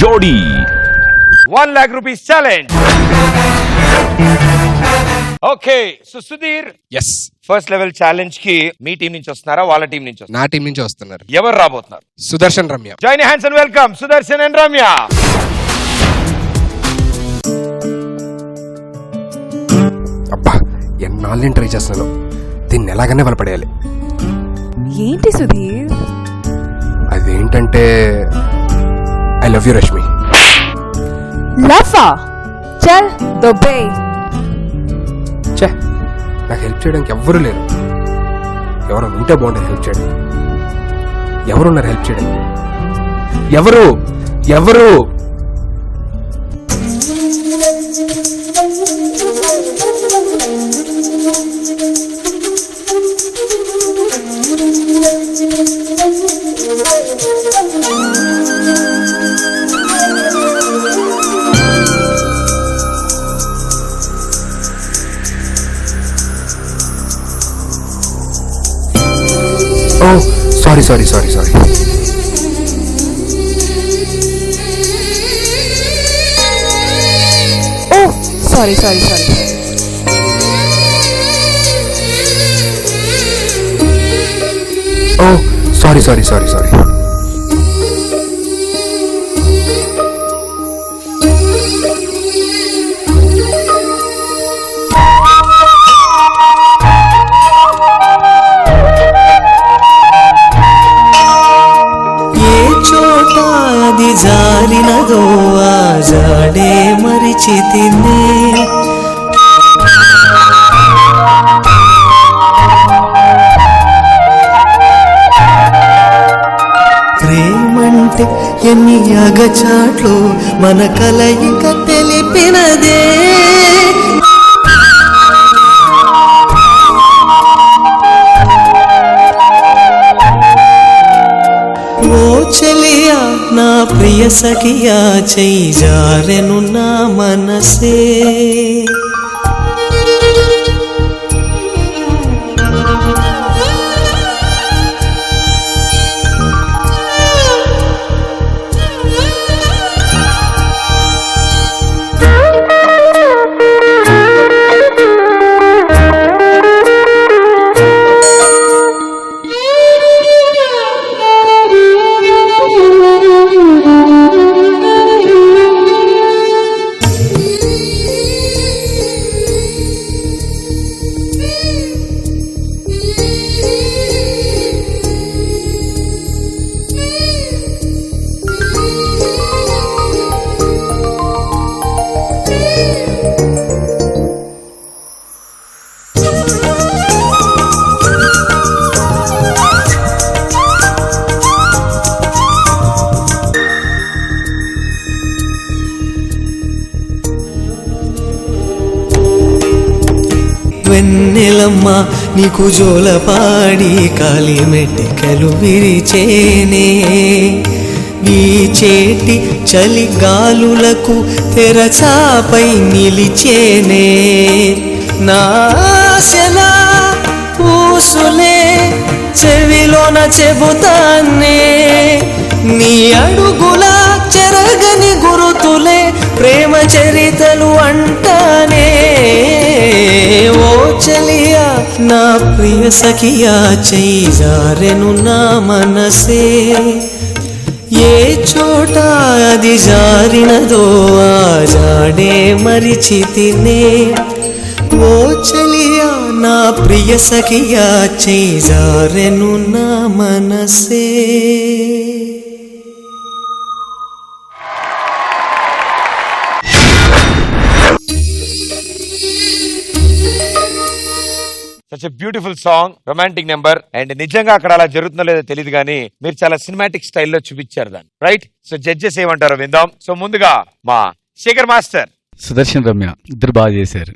జోడీ one lakh rupees challenge okay so Sudheer as first level ఛాలెంజ్కి మీ team నుంచి వస్తున్నారా? వాళ్ళ టీం నుంచి వస్తున్నారా? నా టీం నుంచి వస్తున్నారు. ఎవరు రాబోతున్నారు? Sudarshan Ramya. Join hands and welcome Sudarshan and Ramya అబ్బా ఎన్నాళ్ళని ట్రై చేస్తున్నాను. దీన్ని ఎలాగనే వలపడేయాలి ఏంటి సుధీర్? అదేంటంటే ఐ లవ్ యూ రష్మి లఫా చల్ దొబ్బే చే నాకు హెల్ప్ చేయడానికి ఎవ్వరూ లేరు. ఎవరు ఉంటే బాగుంటుంది హెల్ప్ చేయడం. ఎవరున్నారు హెల్ప్ చేయడం ఎవరు? ఎవరు? ఓ sorry sorry sorry sorry oh sorry sorry sorry oh sorry sorry sorry sorry ఏ జాడే మరిచితినే. ప్రేమంటే ఎన్ని అగచాట్లు మన కలయిక తెలిపినదే. సఖియా చెయ్యారెను నా మనసే. నీకు జోలపాడి కాలి మెటికలు విరిచేనే. వీచేటి చలి గాలులకు తెరచాపై నిలిచేనే. నాశలా పూసులే చెవిలోన చెబుతానే నా ప్రియ సఖియా చెయ్యి జారెను నా మనసే. ఏ చోట అది జారినదో ఆ జాడే మరిచితినే. ఓ చలియా నా ప్రియ సఖియా చెయ్యి జారెను నా మనసే. Such a beautiful song romantic number and నిజంగా అక్కడ అలా జరుగుతుందో లేదో తెలియదు కానీ మీరు చాలా సినిమాటిక్ స్టైల్లో చూపించారు దాన్ని. రైట్ సో జడ్జెస్ ఏమంటారో విందాం. సో ముందుగా మా శేఖర్ మాస్టర్. సుదర్శన్ రమ్య ఇద్దరు బాగా చేశారు.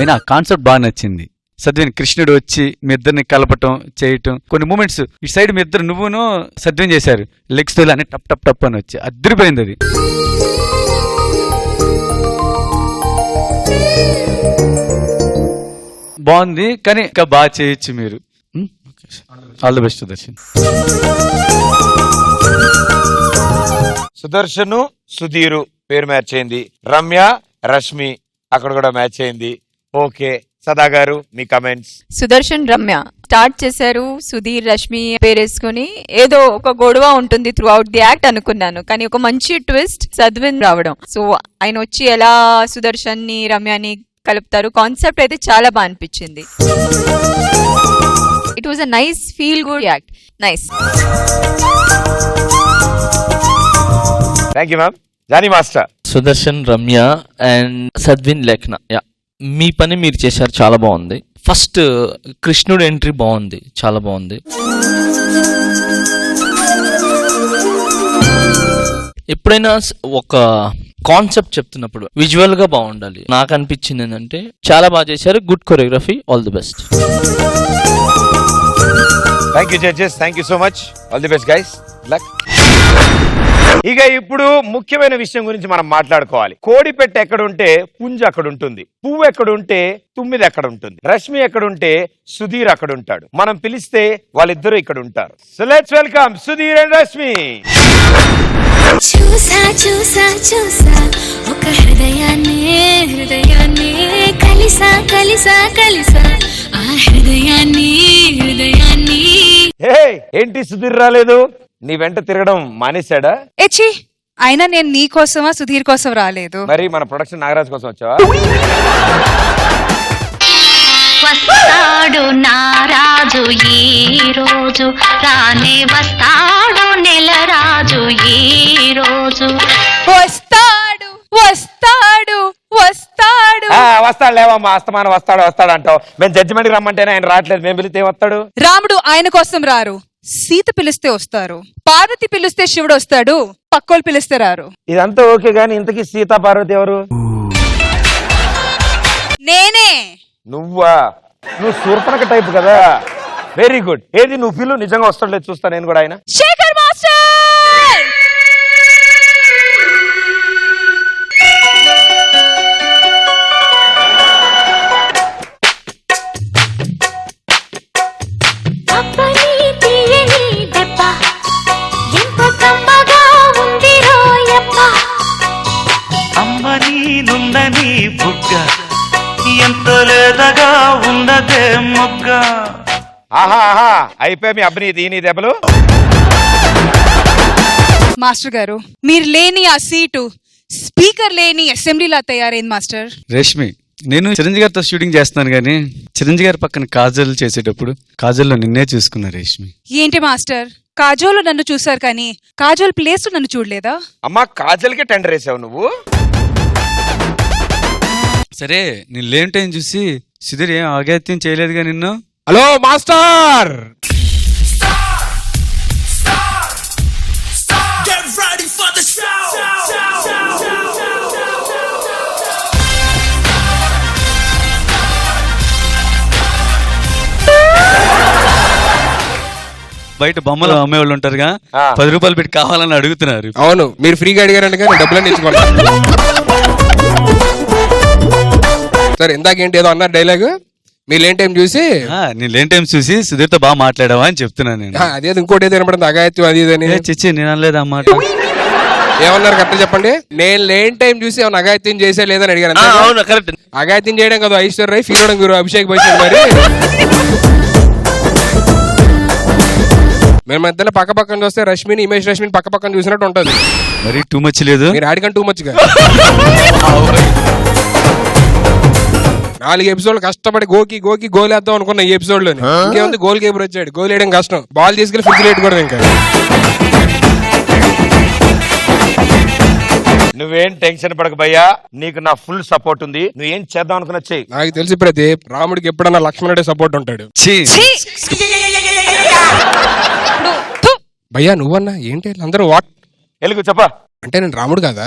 వినా కాన్సెప్ట్ బాగా నచ్చింది. సద్విన్ కృష్ణుడు వచ్చి మీ ఇద్దరిని కలపటం చేయటం కొన్ని మూమెంట్స్ ఈ సైడ్ మీ ఇద్దరు నువ్వును సద్విన్ చేశారు. లెగ్స్తో అని టప్ టప్ టప్ అని వచ్చి అద్దరిపోయింది అది. బాగుంది కానీ ఇంకా బాగా చేయొచ్చు మీరు. All the best Sudarshan. Sudarshan Sudheer పేరు మ్యాచ్ అయింది. రమ్య రష్మి అక్కడ కూడా మ్యాచ్ అయింది. ఓకే సదా గారు మీ కమెంట్స్ సుదర్శన్ రమ్య స్టార్ట్ చేశారు. సుధీర్ రష్మి పేరేసుకుని ఏదో ఒక గొడవ ఉంటుంది త్రూ అవుట్ ది యాక్ట్ అనుకున్నాను. కానీ ఒక మంచి ట్విస్ట్ సద్విన్ రావడం. సో ఆయన వచ్చి ఎలా సుదర్శన్ని రమ్యని కలుపుతారు. కాన్సెప్ట్ అయితే చాలా బాగా అనిపించింది. It was a nice feel good act nice thank you ma'am Johnny master Sudarshan Ramya and Sadvin Lekhana yeah మీ పని మీరు చేశారు చాలా బాగుంది. ఫస్ట్ కృష్ణుడు ఎంట్రీ బాగుంది చాలా బాగుంది. ఎప్పుడైనా ఒక కాన్సెప్ట్ చెప్తున్నప్పుడు విజువల్గా బాగుండాలి. నాకు అనిపించింది ఏంటంటే చాలా బాగా చేశారు. Good choreography all the best thank you judges thank you so much all the best guys luck ఇక ఇప్పుడు ముఖ్యమైన విషయం గురించి మనం మాట్లాడుకోవాలి. కోడి పెట్టె ఎక్కడ ఉంటే పుంజు అక్కడ ఉంటుంది పువ్వు ఎక్కడ ఉంటే తుమ్మిది ఎక్కడ ఉంటుంది రష్మి ఎక్కడ ఉంటే సుధీర్ అక్కడ ఉంటాడు మనం పిలిస్తే వాళ్ళిద్దరూ ఇక్కడ ఉంటారు so let's welcome Sudheer and Rashmi. చూసా చూసా చూసా ఒక హృదయాన్ని హృదయాన్ని కలిసా కలిసా కలిసా ఆ హృదయాన్ని హృదయాన్ని. ఏంటి సుధీర్ రాలేదు? నీ వెంట తిరగడం మానేశాడా? ఎచ్చి అయినా నేను నీ కోసమా సుధీర్ కోసం రాలేదు? మరి మన ప్రొడక్షన్ నాగరాజ్ కోసం వచ్చావా? వస్తాడు నారాజు ఈ రోజు రానే వస్తాడు నెల రాజు ఈ రోజు. వస్తాడు వస్తాడు వస్తాడు. ఆ, వస్తాడు లేవమ్మా అస్తమానం వస్తాడు వస్తాడు అంటావు. మేము జడ్జిమెంట్కి రమ్మంటేనే ఆయన రావట్లేదు మేము పిలిస్తే ఏం వస్తాడు? రాముడు ఆయన కోసం రారు. సీత పిలిస్తే వస్తారు పార్వతి పిలిస్తే శివుడు వస్తాడు పక్కోలు పిలిస్తే రారు. ఇదంతా ఓకే గానీ ఇంతకీ సీతా పార్వతి ఎవరు? నేనే. నువ్వా? నువ్వు సూర్పణక టైప్ కదా. వెరీ గుడ్ ఏది నువ్వు పిల్లు నిజంగా వస్తాడు చూస్తా నేను కూడా ఆయన. ఉన్నదే మొగ్గ. ఆహా ఆహా. అయిపోయి మీ అబ్బని దీని దెబ్బలు? మాస్టర్ గారు మీరు లేని ఆ సీటు స్పీకర్ లేని అసెంబ్లీలా తయారైంది మాస్టర్. రేష్మి నేను చిరంజీవి గారితో షూటింగ్ చేస్తున్నాను కానీ చిరంజీవి గారి పక్కన కాజల్ చేసేటప్పుడు కాజల్లో నిన్నే చూసుకున్నా రేష్మి. ఏంటి మాస్టర్? కాజోలు నన్ను చూశారు కానీ కాజోల్ ప్లేస్ నన్ను చూడలేదా? అమ్మా కాజల్కే టెండర్ వేసావు నువ్వు? సరే నేను లేని టైం చూసి సుధీర్ ఏం ఆగాత్యం చేయలేదుగా నిన్ను? Hello master! బయట బొమ్మలు అమ్మేవాళ్ళు ఉంటారుగా. ఆ. పది రూపాయలు పెట్టి కావాలని అడుగుతున్నారు. అవును మీరు ఫ్రీగా అడిగారంటే కానీ డబ్బులన్నీ ఇచ్చుకోండి సరే ఇందాకేంటి ఏదో అన్నారు డైలాగ్ మీరు లేని టైం చూసి ఆ, నేను లేని టైం చూసి సుధీర్తో బాగా మాట్లాడావా అని చెప్తున్నాను నేను. ఆ, అదేదో ఇంకోటి ఏదో వినపడింది అగాయత్యం అది ఇది అని. ఏ చిచ్చి నేను అనలేదు అన్నమాట ఏమన్నారు? కరెక్ట్ చెప్పండి. నేను లేని టైం చూసి ఏమన్నా అగాయత్యం చేసే లేదని అడిగాను ఆ? అవును కరెక్ట్. అగాయత్యం చేయడం కదా ఐశ్వర్య రాయ్ ఫీల్ అవడం గురు అభిషేక్ బచ్చన్ మరి. మేము మధ్యలో పక్క పక్కన చూస్తే రష్మిని ఇమేష్ రష్మిని పక్క పక్కన చూసినట్టు ఉంటది. మరి టూ మచ్ లేదు? మీరు ఆడికంటే టూ మచ్గా నాలుగు ఎపిసోడ్లు కష్టపడి గోకి గోకి గోల్ వేద్దాం అనుకున్న ఈ ఎపిసోడ్లోని ఇంకేముంది? గోల్ కీపర్ వచ్చాడు. గోల్ వేయడం కష్టం. బాల్ తీసుకెళ్ళి ఫ్రిడ్జ్ లేట్ కూడా ఇంకా. నువ్వేం టెన్షన్ పడక భయ్యా. నీకు నా ఫుల్ సపోర్ట్ ఉంది. నువ్వేం చేద్దాం అనుకున్నా చెయ్యి. నాకు తెలిసి ప్రదీప్ రాముడికి ఎప్పుడన్నా లక్ష్మణుడే సపోర్ట్ ఉంటాడు. భయ్యా నువ్వన్నా? ఏంటి? అందరూ వాట్ ఎలుగు చెప్పా. అంటే నేను రాముడు కదా?